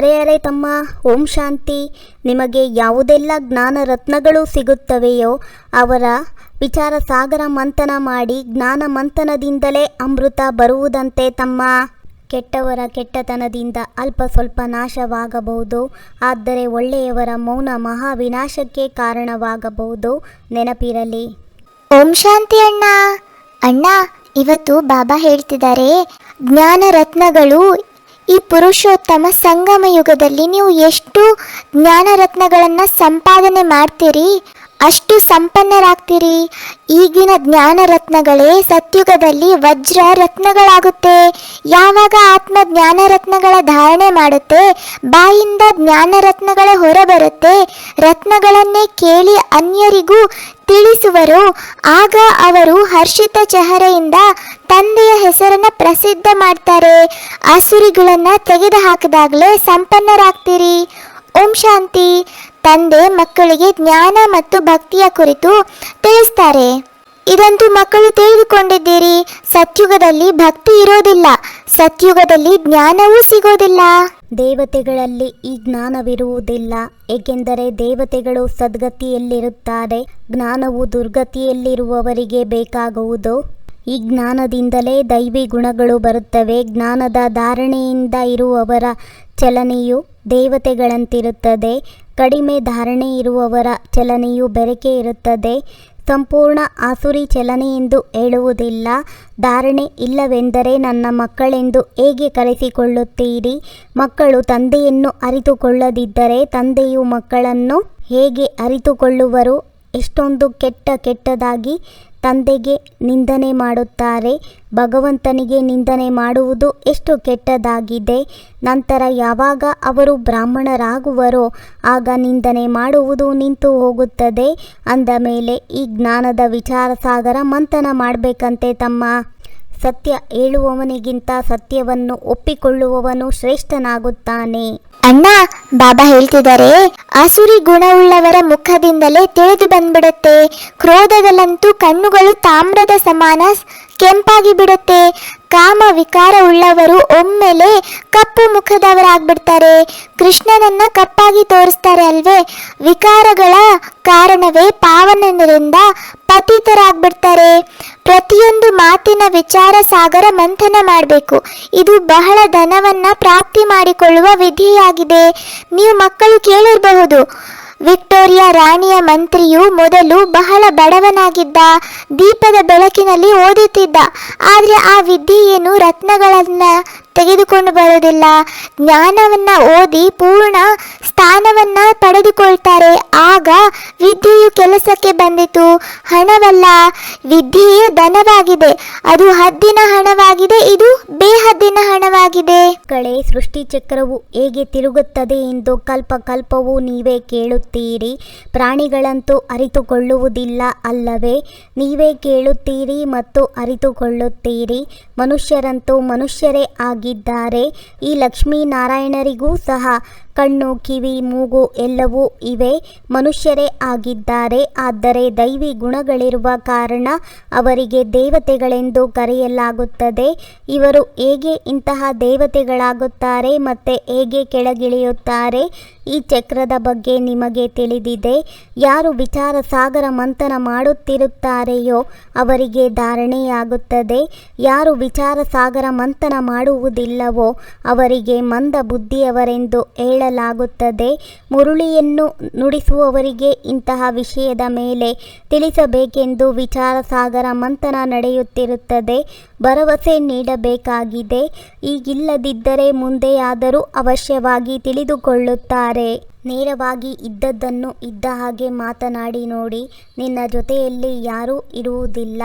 ಅರೆ ಅರೆ ತಮ್ಮ, ಓಂ ಶಾಂತಿ, ನಿಮಗೆ ಯಾವುದೆಲ್ಲ ಜ್ಞಾನ ರತ್ನಗಳು ಸಿಗುತ್ತವೆಯೋ ಅವರ ವಿಚಾರ ಸಾಗರ ಮಂಥನ ಮಾಡಿ ಜ್ಞಾನ ಮಂಥನದಿಂದಲೇ ಅಮೃತ ಬರುವುದಂತೆ ತಮ್ಮ. ಕೆಟ್ಟವರ ಕೆಟ್ಟತನದಿಂದ ಅಲ್ಪ ಸ್ವಲ್ಪ ನಾಶವಾಗಬಹುದು, ಆದರೆ ಒಳ್ಳೆಯವರ ಮೌನ ಮಹಾವಿನಾಶಕ್ಕೆ ಕಾರಣವಾಗಬಹುದು. ನೆನಪಿರಲಿ. ಓಂ ಶಾಂತಿ ಅಣ್ಣ. ಅಣ್ಣ, ಇವತ್ತು ಬಾಬಾ ಹೇಳ್ತಿದ್ದಾರೆ, ಜ್ಞಾನ ರತ್ನಗಳು ಈ ಪುರುಷೋತ್ತಮ ಸಂಗಮ ಯುಗದಲ್ಲಿ ನೀವು ಎಷ್ಟು ಜ್ಞಾನ ರತ್ನಗಳನ್ನು ಸಂಪಾದನೆ ಮಾಡ್ತೀರಿ? ಅಷ್ಟು ಸಂಪನ್ನರಾಗ್ತೀರಿ. ಈಗಿನ ಜ್ಞಾನ ರತ್ನಗಳೇ ಸತ್ಯುಗದಲ್ಲಿ ವಜ್ರ ರತ್ನಗಳಾಗುತ್ತೆ ಯಾವಾಗ ಆತ್ಮ ಜ್ಞಾನ ರತ್ನಗಳ ಧಾರಣೆ ಮಾಡುತ್ತೆ, ಬಾಯಿಂದ ಜ್ಞಾನ ರತ್ನಗಳೇ ಹೊರಬರುತ್ತೆ, ರತ್ನಗಳನ್ನೇ ಕೇಳಿ ಅನ್ಯರಿಗೂ ತಿಳಿಸುವರು, ಆಗ ಅವರು ಹರ್ಷಿತ ಚಹರೆಯಿಂದ ತಂದೆಯ ಹೆಸರನ್ನ ಪ್ರಸಿದ್ಧ ಮಾಡ್ತಾರೆ. ಆಸುರಿಗಳನ್ನ ತೆಗೆದು ಹಾಕಿದಾಗಲೇ ಸಂಪನ್ನರಾಗ್ತೀರಿ. ಓಂ ಶಾಂತಿ. ತಂದೆ ಮಕ್ಕಳಿಗೆ ಜ್ಞಾನ ಮತ್ತು ಭಕ್ತಿಯ ಕುರಿತು ತಿಳಿಸ್ತಾರೆ. ಇದಂತೂ ಮಕ್ಕಳು ತಿಳಿದುಕೊಂಡಿದ್ದೀರಿ, ಸತ್ಯುಗದಲ್ಲಿ ಭಕ್ತಿ ಇರೋದಿಲ್ಲ, ಸತ್ಯುಗದಲ್ಲಿ ಜ್ಞಾನವೂ ಸಿಗೋದಿಲ್ಲ. ದೇವತೆಗಳಲ್ಲಿ ಈ ಜ್ಞಾನವಿರುವುದಿಲ್ಲ, ಏಕೆಂದರೆ ದೇವತೆಗಳು ಸದ್ಗತಿಯಲ್ಲಿರುತ್ತಾರೆ, ಜ್ಞಾನವು ದುರ್ಗತಿಯಲ್ಲಿರುವವರಿಗೆ ಬೇಕಾಗುವುದು. ಈ ಜ್ಞಾನದಿಂದಲೇ ದೈವಿ ಗುಣಗಳು ಬರುತ್ತವೆ, ಜ್ಞಾನದ ಧಾರಣೆಯಿಂದ ಇರುವವರ ಚಲನೆಯು ದೇವತೆಗಳಂತಿರುತ್ತದೆ. ಕಡಿಮೆ ಧಾರಣೆ ಇರುವವರ ಚಲನೆಯು ಬೆರಕೆ ಇರುತ್ತದೆ. ಸಂಪೂರ್ಣ ಆಸುರಿ ಚಲನೆ ಎಂದು ಹೇಳುವುದಿಲ್ಲ. ಧಾರಣೆ ಇಲ್ಲವೆಂದರೆ ನನ್ನ ಮಕ್ಕಳೆಂದು ಹೇಗೆ ಕರೆಸಿಕೊಳ್ಳುತ್ತೀರಿ? ಮಕ್ಕಳು ತಂದೆಯನ್ನು ಅರಿತುಕೊಳ್ಳದಿದ್ದರೆ ತಂದೆಯು ಮಕ್ಕಳನ್ನು ಹೇಗೆ ಅರಿತುಕೊಳ್ಳುವರು? ಎಷ್ಟೊಂದು ಕೆಟ್ಟ ಕೆಟ್ಟದಾಗಿ ತಂದೆಗೆ ನಿಂದನೆ ಮಾಡುತ್ತಾರೆ, ಭಗವಂತನಿಗೆ ನಿಂದನೆ ಮಾಡುವುದು ಎಷ್ಟು ಕೆಟ್ಟದಾಗಿದೆ. ನಂತರ ಯಾವಾಗ ಅವರು ಬ್ರಾಹ್ಮಣರಾಗುವರೋ, ಆಗ ನಿಂದನೆ ಮಾಡುವುದು ನಿಂತು ಹೋಗುತ್ತದೆ. ಅಂದ ಮೇಲೆ ಈ ಜ್ಞಾನದ ವಿಚಾರ ಸಾಗರ ಮಂಥನ ಮಾಡಬೇಕಂತೆ ತಮ್ಮ ಸತ್ಯ ಹೇಳುವವನಿಗಿಂತ ಸತ್ಯವನ್ನು ಒಪ್ಪಿಕೊಳ್ಳುವವನು ಶ್ರೇಷ್ಠನಾಗುತ್ತಾನೆ. ಅಣ್ಣ, ಬಾಬಾ ಹೇಳ್ತಿದ್ದಾರೆ ಅಸುರಿ ಗುಣವುಳ್ಳವರ ಮುಖದಿಂದಲೇ ತಿಳಿದು ಬಂದ್ಬಿಡುತ್ತೆ. ಕ್ರೋಧದಲ್ಲಂತೂ ಕಣ್ಣುಗಳು ತಾಮ್ರದ ಸಮಾನ, ಕೆಂಪಾಗಿ ಬಿಡುತ್ತೆ. ಕಾಮ ವಿಕಾರ ಉಳ್ಳವರು ಒಮ್ಮೆಲೆ ಕಪ್ಪು ಮುಖದವರಾಗ್ಬಿಡ್ತಾರೆ. ಕೃಷ್ಣನನ್ನ ಕಪ್ಪಾಗಿ ತೋರಿಸ್ತಾರೆ ಅಲ್ವೇ? ವಿಕಾರಗಳ ಕಾರಣವೇ ಪಾವನರಿಂದ ಪತಿತರಾಗ್ಬಿಡ್ತಾರೆ. ಪ್ರತಿಯೊಂದು ಮಾತಿನ ವಿಚಾರ ಸಾಗರ ಮಂಥನ ಮಾಡಬೇಕು. ಇದು ಬಹಳ ಧನವನ್ನ ಪ್ರಾಪ್ತಿ ಮಾಡಿಕೊಳ್ಳುವ ವಿಧಿಯಾಗಿದೆ. ನೀವು ಮಕ್ಕಳು ಕೇಳಿರಬಹುದು ವಿಕ್ಟೋರಿಯಾ ರಾಣಿಯ ಮಂತ್ರಿಯು ಮೊದಲು ಬಹಳ ಬಡವನಾಗಿದ್ದ ದೀಪದ ಬೆಳಕಿನಲ್ಲಿ ಓದುತ್ತಿದ್ದ ಆದರೆ ಆ ವಿದ್ಯೆಯನ್ನು ರತ್ನಗಳನ್ನ ತೆಗೆದುಕೊಂಡು ಬರೋದಿಲ್ಲ ಜ್ಞಾನವನ್ನ ಓದಿ ಪೂರ್ಣ ಸ್ಥಾನವನ್ನ ಪಡೆದುಕೊಳ್ತಾರೆ. ಆಗ ವಿದ್ಯೆಯು ಕೆಲಸಕ್ಕೆ ಬಂದಿತು. ಹಣವಲ್ಲ, ವಿದ್ಯೆಯೇ ಧನವಾಗಿದೆ. ಅದು ಹದ್ದಿನ ಹಣವಾಗಿದೆ, ಇದು ಬೇಹದ್ದಿನ ಹಣವಾಗಿದೆ. ಕಳೆ ಸೃಷ್ಟಿ ಚಕ್ರವು ಹೇಗೆ ತಿರುಗುತ್ತದೆ ಎಂದು ಕಲ್ಪ ಕಲ್ಪವು ನೀವೇ ಕೇಳುತ್ತೀರಿ. ಪ್ರಾಣಿಗಳಂತೂ ಅರಿತುಕೊಳ್ಳುವುದಿಲ್ಲ ಅಲ್ಲವೇ, ನೀವೇ ಕೇಳುತ್ತೀರಿ ಮತ್ತು ಅರಿತುಕೊಳ್ಳುತ್ತೀರಿ. ಮನುಷ್ಯರಂತೂ ಮನುಷ್ಯರೇ ಆಗಿದ್ದಾರೆ ಈ ಲಕ್ಷ್ಮೀನಾರಾಯಣರಿಗೂ ಸಹ ಕಣ್ಣು, ಕಿವಿ, ಮೂಗು ಎಲ್ಲವೂ ಇವೆ ಮನುಷ್ಯರೇ ಆಗಿದ್ದಾರೆ. ಆದರೆ ದೈವಿ ಗುಣಗಳಿರುವ ಕಾರಣ ಅವರಿಗೆ ದೇವತೆಗಳೆಂದು ಕರೆಯಲಾಗುತ್ತದೆ. ಇವರು ಹೇಗೆ ಇಂತಹ ದೇವತೆಗಳಾಗುತ್ತಾರೆ ಮತ್ತು ಹೇಗೆ ಕೆಳಗಿಳಿಯುತ್ತಾರೆ? ಈ ಚಕ್ರದ ಬಗ್ಗೆ ನಿಮಗೆ ತಿಳಿದಿದೆ. ಯಾರು ವಿಚಾರ ಸಾಗರ ಮಂಥನ ಮಾಡುತ್ತಿರುತ್ತಾರೆಯೋ ಅವರಿಗೆ ಧಾರಣೆಯಾಗುತ್ತದೆ. ಯಾರು ವಿಚಾರ ಸಾಗರ ಮಂಥನ ಮಾಡುವುದಿಲ್ಲವೋ ಅವರಿಗೆ ಮಂದ ಬುದ್ಧಿಯವರೆಂದು ಹೇಳಲಾಗುತ್ತದೆ ಮುರುಳಿಯನ್ನು ನುಡಿಸುವವರಿಗೆ ಇಂತಹ ವಿಷಯದ ಮೇಲೆ ತಿಳಿಸಬೇಕೆಂದು ವಿಚಾರ ಸಾಗರ ಮಂಥನ ನಡೆಯುತ್ತಿರುತ್ತದೆ. ಭರವಸೆ ನೀಡಬೇಕಾಗಿದೆ. ಈಗಿಲ್ಲದಿದ್ದರೆ ಮುಂದೆಯಾದರೂ ಅವಶ್ಯವಾಗಿ ತಿಳಿದುಕೊಳ್ಳುತ್ತಾರೆ. ನೇರವಾಗಿ ಇದ್ದದ್ದನ್ನು ಇದ್ದ ಹಾಗೆ ಮಾತನಾಡಿ ನೋಡಿ. ನಿನ್ನ ಜೊತೆಯಲ್ಲಿ ಯಾರೂ ಇರುವುದಿಲ್ಲ.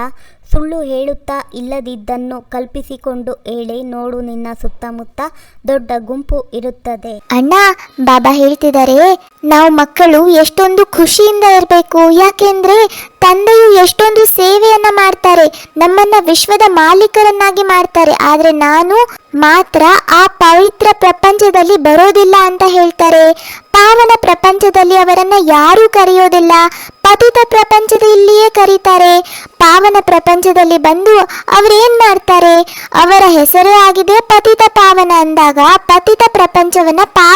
ಸುಳ್ಳು ಹೇಳುತ್ತಾ ಇಲ್ಲದಿದ್ದನ್ನು ಕಲ್ಪಿಸಿಕೊಂಡು ಹೇಳಿ ನೋಡು ನಿನ್ನ ಸುತ್ತಮುತ್ತ ದೊಡ್ಡ ಗುಂಪು ಇರುತ್ತದೆ. ಅಣ್ಣ, ಬಾಬಾ ಹೇಳ್ತಿದ್ದಾರೆ ನಾವು ಮಕ್ಕಳು ಎಷ್ಟೊಂದು ಖುಷಿಯಿಂದ ಇರಬೇಕು. ಯಾಕೆಂದ್ರೆ ತಂದೆಯು ಎಷ್ಟೊಂದು ಸೇವೆಯನ್ನ ಮಾಡ್ತಾರೆ. ನಮ್ಮನ್ನ ವಿಶ್ವದ ಮಾಲೀಕರನ್ನಾಗಿ ಮಾಡ್ತಾರೆ, ಆದರೆ ನಾನು ಮಾತ್ರ ಆ ಪವಿತ್ರ ಪ್ರಪಂಚದಲ್ಲಿ ಬರೋದಿಲ್ಲ ಅಂತ ಹೇಳ್ತಾರೆ. ಪಾವನ ಪ್ರಪಂಚದಲ್ಲಿ ಅವರನ್ನ ಯಾರೂ ಕರೆಯೋದಿಲ್ಲ. ಪತಿತ ಪ್ರಪಂಚದ ಇಲ್ಲಿಯೇ ಕರೀತಾರೆ. ಪಾವನ ಪ್ರಪಂಚದಲ್ಲಿ ಬಂದು ಅವರೇನ್ ಮಾಡ್ತಾರೆ? ಅವರ ಹೆಸರೇ ಆಗಿದೆ ಪತಿತ ಪಾವನ ಅಂದಾಗ ಪತಿತ ಪ್ರಪಂಚವನ್ನ ಪಾವನ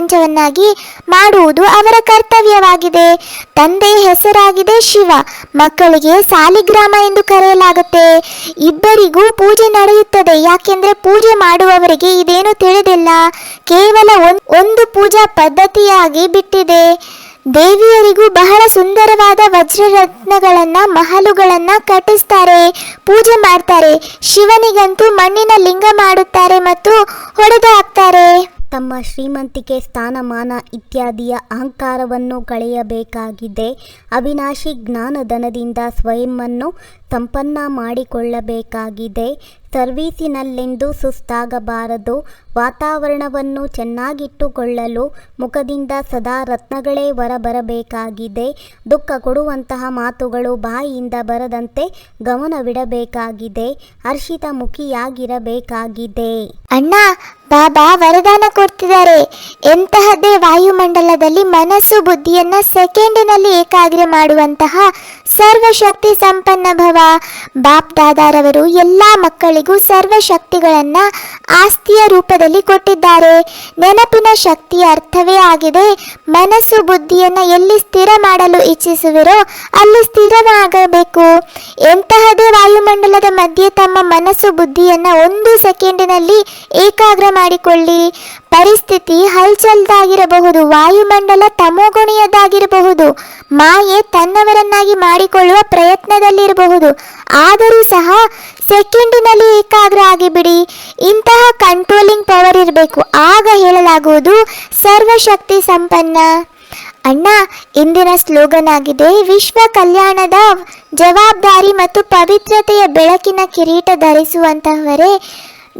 ಪ್ರಪಂಚವನ್ನಾಗಿ ಮಾಡುವುದು ಅವರ ಕರ್ತವ್ಯವಾಗಿದೆ. ತಂದೆ ಹೆಸರಾಗಿದೆ ಶಿವ, ಮಕ್ಕಳಿಗೆ ಸಾಲಿಗ್ರಾಮ ಎಂದು ಕರೆಯಲಾಗುತ್ತೆ. ಇಬ್ಬರಿಗೂ ಪೂಜೆ ನಡೆಯುತ್ತದೆ, ಯಾಕೆಂದ್ರೆ ಪೂಜೆ ಮಾಡುವವರಿಗೆ ಇದೇನು ತಿಳಿದಿಲ್ಲ. ಕೇವಲ ಒಂದ್- ಪೂಜಾ ಪದ್ಧತಿಯಾಗಿ ಬಿಟ್ಟಿದೆ. ದೇವಿಯರಿಗೂ ಬಹಳ ಸುಂದರವಾದ ವಜ್ರರತ್ನಗಳನ್ನ, ಮಹಲುಗಳನ್ನ ಕಟ್ಟಿಸ್ತಾರೆ, ಪೂಜೆ ಮಾಡ್ತಾರೆ. ಶಿವನಿಗಂತೂ ಮಣ್ಣಿನ ಲಿಂಗ ಮಾಡುತ್ತಾರೆ ಮತ್ತು ಹೊಡೆದು ಹಾಕ್ತಾರೆ ತಮ್ಮ ಶ್ರೀಮಂತಿಕೆ ಸ್ಥಾನಮಾನ ಇತ್ಯಾದಿಯ ಅಹಂಕಾರವನ್ನು ಕಳೆಯಬೇಕಾಗಿದೆ. ಅವಿನಾಶಿ ಜ್ಞಾನಧನದಿಂದ ಸ್ವಯಂವನ್ನು ಸಂಪನ್ನ ಮಾಡಿಕೊಳ್ಳಬೇಕಾಗಿದೆ. ಸರ್ವೀಸಿನಲ್ಲೆಂದು ಸುಸ್ತಾಗಬಾರದು. ವಾತಾವರಣವನ್ನು ಚೆನ್ನಾಗಿಟ್ಟುಕೊಳ್ಳಲು ಮುಖದಿಂದ ಸದಾ ರತ್ನಗಳೇ ಹೊರಬರಬೇಕಾಗಿದೆ. ದುಃಖ ಕೊಡುವಂತಹ ಮಾತುಗಳು ಬಾಯಿಯಿಂದ ಬರದಂತೆ ಗಮನವಿಡಬೇಕಾಗಿದೆ. ಹರ್ಷಿತ ಮುಖಿಯಾಗಿರಬೇಕಾಗಿದೆ. ಅಣ್ಣ, ಬಾಬಾ ವರದಾನ ಕೊಡ್ತಿದ್ದಾರೆ. ಎಂತಹದ್ದೇ ವಾಯುಮಂಡಲದಲ್ಲಿ ಮನಸ್ಸು ಬುದ್ಧಿಯನ್ನ ಸೆಕೆಂಡಿನಲ್ಲಿ ಏಕಾಗ್ರ ಮಾಡುವಂತಹ ಸರ್ವಶಕ್ತಿ ಸಂಪನ್ನ ಭವ. ಬಾಪ್ ದಾದಾರವರು ಎಲ್ಲ ಮಕ್ಕಳಿಗೂ ಸರ್ವಶಕ್ತಿಗಳನ್ನ ಆಸ್ತಿಯ ರೂಪದಲ್ಲಿ ಕೊಟ್ಟಿದ್ದಾರೆ. ನೆನಪಿನ ಶಕ್ತಿಯ ಅರ್ಥವೇ ಆಗಿದೆ. ಮನಸ್ಸು ಬುದ್ಧಿಯನ್ನ ಎಲ್ಲಿ ಸ್ಥಿರ ಮಾಡಲು ಇಚ್ಛಿಸುವಿರೋ ಅಲ್ಲಿ ಸ್ಥಿರವಾಗಬೇಕು. ಎಂತಹದೇ ವಾಯುಮಂಡಲದ ಮಧ್ಯೆ ತಮ್ಮ ಮನಸ್ಸು ಬುದ್ಧಿಯನ್ನ ಒಂದು ಸೆಕೆಂಡಿನಲ್ಲಿ ಏಕಾಗ್ರ ಮಾಡಿಕೊಳ್ಳಿ. ಪರಿಸ್ಥಿತಿ ಹಲ್ಚಲ್ದಾಗಿರಬಹುದು, ವಾಯುಮಂಡಲ ತಮೋಗುಣಿಯದಾಗಿರಬಹುದು, ಮಾಯೆ ತನ್ನವರನ್ನಾಗಿ ಮಾಡಿಕೊಳ್ಳುವ ಪ್ರಯತ್ನದಲ್ಲಿರಬಹುದು, ಆದರೂ ಸಹ ಸೆಕೆಂಡಿನಲ್ಲಿ ಏಕಾಗ್ರ ಆಗಿಬಿಡಿ. ಇಂತಹ ಕಂಟ್ರೋಲಿಂಗ್ ಪವರ್ ಇರಬೇಕು. ಆಗ ಹೇಳಲಾಗುವುದು ಸರ್ವಶಕ್ತಿ ಸಂಪನ್ನ. ಅಣ್ಣ, ಇಂದಿನ ಸ್ಲೋಗನ್ ಆಗಿದೆ, ವಿಶ್ವ ಕಲ್ಯಾಣದ ಜವಾಬ್ದಾರಿ ಮತ್ತು ಪವಿತ್ರತೆಯ ಬೆಳಕಿನ ಕಿರೀಟ ಧರಿಸುವಂತಹವರೇ,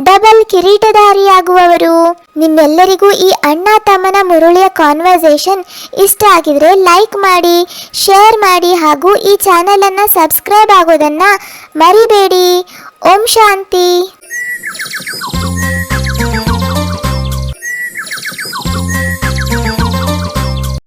ಡಬಲ್ ಕಿರೀಟಧಾರಿಯಾಗುವವರು. ನಿಮ್ಮೆಲ್ಲರಿಗೂ ಈ ಅಣ್ಣ ತಮ್ಮನ ಮುರುಳಿಯ ಕಾನ್ವರ್ಸೇಷನ್ ಇಷ್ಟ ಆಗಿದ್ರೆ ಲೈಕ್ ಮಾಡಿ ಶೇರ್ ಮಾಡಿ ಹಾಗೂ ಈ ಚಾನೆಲನ್ನು ಸಬ್ಸ್ಕ್ರೈಬ್ ಆಗೋದನ್ನು ಮರಿಬೇಡಿ. ಓಂ ಶಾಂತಿ.